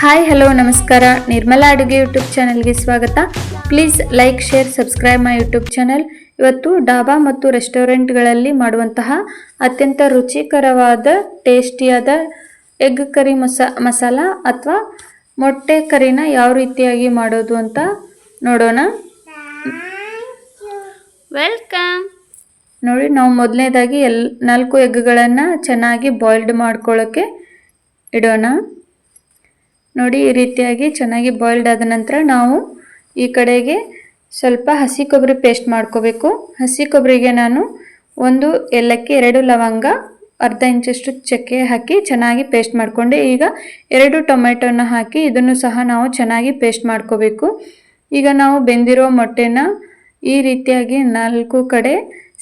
Hi hello ನಮಸ್ಕಾರ. ನಿರ್ಮಲಾ ಅಡುಗೆ YouTube ಚಾನಲ್ಗೆ ಸ್ವಾಗತ. Please like share subscribe my YouTube channel. ಇವತ್ತು ಡಾಬಾ ಮತ್ತು ರೆಸ್ಟೋರೆಂಟ್ಗಳಲ್ಲಿ ಮಾಡುವಂತಹ ಅತ್ಯಂತ ರುಚಿಕರವಾದ ಟೇಸ್ಟಿಯಾದ ಎಗ್ ಕರಿ ಮಸ ಮಸಾಲ ಅಥವಾ ಮೊಟ್ಟೆ ಕರಿನ ಯಾವ ರೀತಿಯಾಗಿ ಮಾಡೋದು ಅಂತ ನೋಡೋಣ. ವೆಲ್ಕಮ್ ನೋಡಿ ನಾವು ಮೊದಲನೇದಾಗಿ ಎಲ್ ನಾಲ್ಕು ಎಗ್ಗಳನ್ನು ಚೆನ್ನಾಗಿ ಬಾಯ್ಲ್ಡ್ ಮಾಡ್ಕೊಳ್ಳೋಕ್ಕೆ ಇಡೋಣ. ನೋಡಿ ಈ ರೀತಿಯಾಗಿ ಚೆನ್ನಾಗಿ ಬಾಯ್ಲ್ಡ್ ಆದ ನಂತರ ನಾವು ಈ ಕಡೆಗೆ ಸ್ವಲ್ಪ ಹಸಿ ಕೊಬ್ಬರಿ ಪೇಸ್ಟ್ ಮಾಡ್ಕೋಬೇಕು. ಹಸಿ ಕೊಬ್ಬರಿಗೆ ನಾನು ಒಂದು ಏಲಕ್ಕಿ, ಎರಡು ಲವಂಗ, ಅರ್ಧ ಇಂಚಷ್ಟು ಚಕ್ಕೆ ಹಾಕಿ ಚೆನ್ನಾಗಿ ಪೇಸ್ಟ್ ಮಾಡಿಕೊಂಡೆ ಈಗ ಎರಡು ಟೊಮೆಟೊನ ಹಾಕಿ ಇದನ್ನು ಸಹ ನಾವು ಚೆನ್ನಾಗಿ ಪೇಸ್ಟ್ ಮಾಡ್ಕೋಬೇಕು. ಈಗ ನಾವು ಬೆಂದಿರೋ ಮೊಟ್ಟೆನ ಈ ರೀತಿಯಾಗಿ ನಾಲ್ಕು ಕಡೆ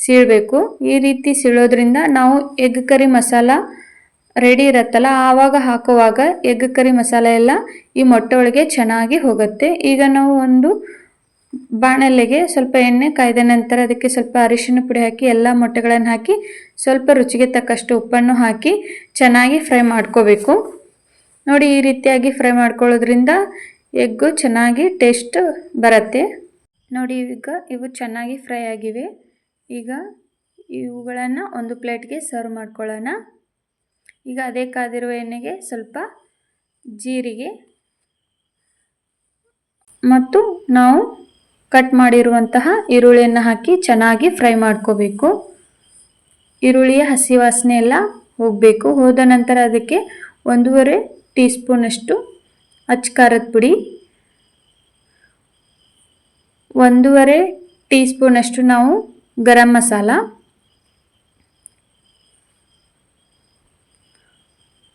ಸೀಳಬೇಕು. ಈ ರೀತಿ ಸೀಳೋದ್ರಿಂದ ನಾವು ಎಗ್ ಕರಿ ಮಸಾಲ ರೆಡಿ ಇರುತ್ತಲ್ಲ, ಆವಾಗ ಹಾಕುವಾಗ ಎಗ್ ಕರಿ ಮಸಾಲೆ ಎಲ್ಲ ಈ ಮೊಟ್ಟೆ ಒಳಗೆ ಚೆನ್ನಾಗಿ ಹೋಗುತ್ತೆ. ಈಗ ನಾವು ಒಂದು ಬಾಣಲೆಗೆ ಸ್ವಲ್ಪ ಎಣ್ಣೆ ಕಾಯ್ದ ನಂತರ ಅದಕ್ಕೆ ಸ್ವಲ್ಪ ಅರಿಶಿನ ಪುಡಿ ಹಾಕಿ, ಎಲ್ಲ ಮೊಟ್ಟೆಗಳನ್ನು ಹಾಕಿ, ಸ್ವಲ್ಪ ರುಚಿಗೆ ತಕ್ಕಷ್ಟು ಉಪ್ಪನ್ನು ಹಾಕಿ ಚೆನ್ನಾಗಿ ಫ್ರೈ ಮಾಡ್ಕೋಬೇಕು. ನೋಡಿ, ಈ ರೀತಿಯಾಗಿ ಫ್ರೈ ಮಾಡ್ಕೊಳ್ಳೋದ್ರಿಂದ ಎಗ್ಗು ಚೆನ್ನಾಗಿ ಟೇಸ್ಟ್ ಬರುತ್ತೆ. ನೋಡಿ, ಈಗ ಇವು ಚೆನ್ನಾಗಿ ಫ್ರೈ ಆಗಿವೆ. ಈಗ ಇವುಗಳನ್ನು ಒಂದು ಪ್ಲೇಟ್ಗೆ ಸರ್ವ್ ಮಾಡ್ಕೊಳ್ಳೋಣ. ಈಗ ಅದೇ ಕಾದಿರುವ ಎಣ್ಣೆಗೆ ಸ್ವಲ್ಪ ಜೀರಿಗೆ ಮತ್ತು ನಾವು ಕಟ್ ಮಾಡಿರುವಂತಹ ಈರುಳ್ಳಿಯನ್ನು ಹಾಕಿ ಚೆನ್ನಾಗಿ ಫ್ರೈ ಮಾಡ್ಕೋಬೇಕು. ಈರುಳ್ಳಿಯ ಹಸಿ ವಾಸನೆ ಎಲ್ಲ ಹೋಗಬೇಕು. ಹೋದ ನಂತರ ಅದಕ್ಕೆ ಒಂದೂವರೆ ಟೀ ಸ್ಪೂನಷ್ಟು ಅಚ್ಚ ಖಾರದ ಪುಡಿ, ಒಂದೂವರೆ ಟೀ ಸ್ಪೂನಷ್ಟು ನಾವು ಗರಂ ಮಸಾಲ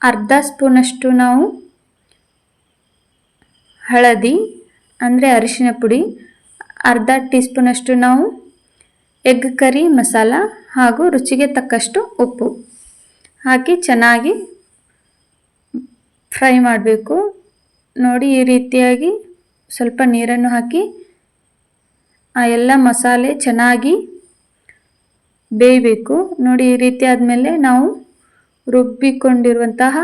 ಅರ್ಧ ಸ್ಪೂನಷ್ಟು ನಾವು ಹಳದಿ, ಅಂದರೆ ಅರಿಶಿನ ಪುಡಿ, ಅರ್ಧ ಟೀ ಸ್ಪೂನಷ್ಟು ನಾವು ಎಗ್ ಕರಿ ಮಸಾಲ ಹಾಗೂ ರುಚಿಗೆ ತಕ್ಕಷ್ಟು ಉಪ್ಪು ಹಾಕಿ ಚೆನ್ನಾಗಿ ಫ್ರೈ ಮಾಡಬೇಕು. ನೋಡಿ, ಈ ರೀತಿಯಾಗಿ ಸ್ವಲ್ಪ ನೀರನ್ನು ಹಾಕಿ ಆ ಎಲ್ಲ ಮಸಾಲೆ ಚೆನ್ನಾಗಿ ಬೇಯಬೇಕು. ನೋಡಿ, ಈ ರೀತಿ ಆದಮೇಲೆ ನಾವು ರುಬ್ಬಿಕೊಂಡಿರುವಂತಹ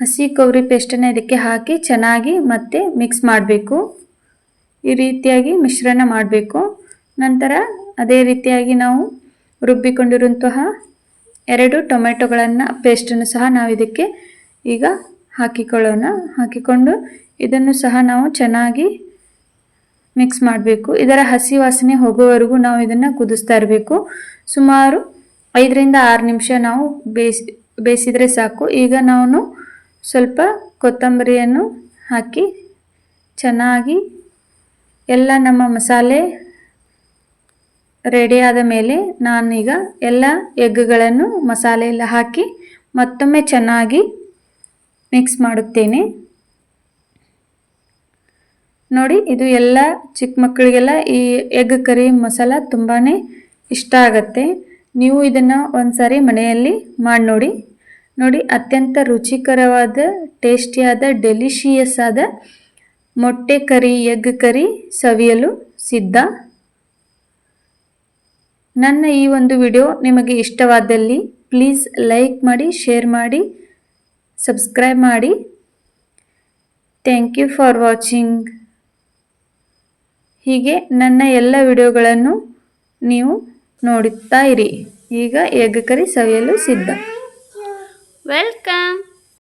ಹಸಿ ಕೊಬ್ಬರಿ ಪೇಸ್ಟನ್ನು ಇದಕ್ಕೆ ಹಾಕಿ ಚೆನ್ನಾಗಿ ಮತ್ತೆ ಮಿಕ್ಸ್ ಮಾಡಬೇಕು. ಈ ರೀತಿಯಾಗಿ ಮಿಶ್ರಣ ಮಾಡಬೇಕು. ನಂತರ ಅದೇ ರೀತಿಯಾಗಿ ನಾವು ರುಬ್ಬಿಕೊಂಡಿರುವಂತಹ ಎರಡು ಟೊಮೆಟೊಗಳನ್ನು, ಪೇಸ್ಟನ್ನು ಸಹ ನಾವು ಇದಕ್ಕೆ ಈಗ ಹಾಕಿಕೊಳ್ಳೋಣ. ಹಾಕಿಕೊಂಡು ಇದನ್ನು ಸಹ ನಾವು ಚೆನ್ನಾಗಿ ಮಿಕ್ಸ್ ಮಾಡಬೇಕು. ಇದರ ಹಸಿ ವಾಸನೆ ಹೋಗೋವರೆಗೂ ನಾವು ಇದನ್ನು ಕುದಿಸ್ತಾ ಇರಬೇಕು. ಸುಮಾರು ಐದರಿಂದ ಆರು ನಿಮಿಷ ನಾವು ಬೇಯಿಸಿ ಬೇಯಿಸಿದರೆ ಸಾಕು. ಈಗ ನಾನು ಸ್ವಲ್ಪ ಕೊತ್ತಂಬರಿಯನ್ನು ಹಾಕಿ ಚೆನ್ನಾಗಿ ಎಲ್ಲ ನಮ್ಮ ಮಸಾಲೆ ರೆಡಿಯಾದ ಮೇಲೆ ನಾನೀಗ ಎಲ್ಲ ಎಗ್ಗಳನ್ನು ಮಸಾಲೆ ಎಲ್ಲ ಹಾಕಿ ಮತ್ತೊಮ್ಮೆ ಚೆನ್ನಾಗಿ ಮಿಕ್ಸ್ ಮಾಡುತ್ತೇನೆ. ನೋಡಿ, ಇದು ಎಲ್ಲ ಚಿಕ್ಕ ಮಕ್ಕಳಿಗೆಲ್ಲ ಈ ಎಗ್ ಕರಿ ಮಸಾಲ ತುಂಬಾ ಇಷ್ಟ ಆಗತ್ತೆ. ನೀವು ಇದನ್ನು ಒಂದು ಸಾರಿ ಮನೆಯಲ್ಲಿ ಮಾಡಿ ನೋಡಿ ನೋಡಿ, ಅತ್ಯಂತ ರುಚಿಕರವಾದ, ಟೇಸ್ಟಿಯಾದ ಡೆಲಿಷಿಯಸ್ ಆದ ಮೊಟ್ಟೆ ಕರಿ, ಎಗ್ ಕರಿ ಸವಿಯಲು ಸಿದ್ಧ. ನನ್ನ ಈ ಒಂದು ವಿಡಿಯೋ ನಿಮಗೆ ಇಷ್ಟವಾದಲ್ಲಿ ಪ್ಲೀಸ್ ಲೈಕ್ ಮಾಡಿ, ಶೇರ್ ಮಾಡಿ, ಸಬ್ಸ್ಕ್ರೈಬ್ ಮಾಡಿ. Thank you for watching. ಹೀಗೆ ನನ್ನ ಎಲ್ಲ ವಿಡಿಯೋಗಳನ್ನು ನೀವು ನೋಡುತ್ತಾ ಇರಿ. ಈಗ ಎಗ್ ಕರಿ ಸವಿಯಲು ಸಿದ್ಧ. ವೆಲ್ಕಮ್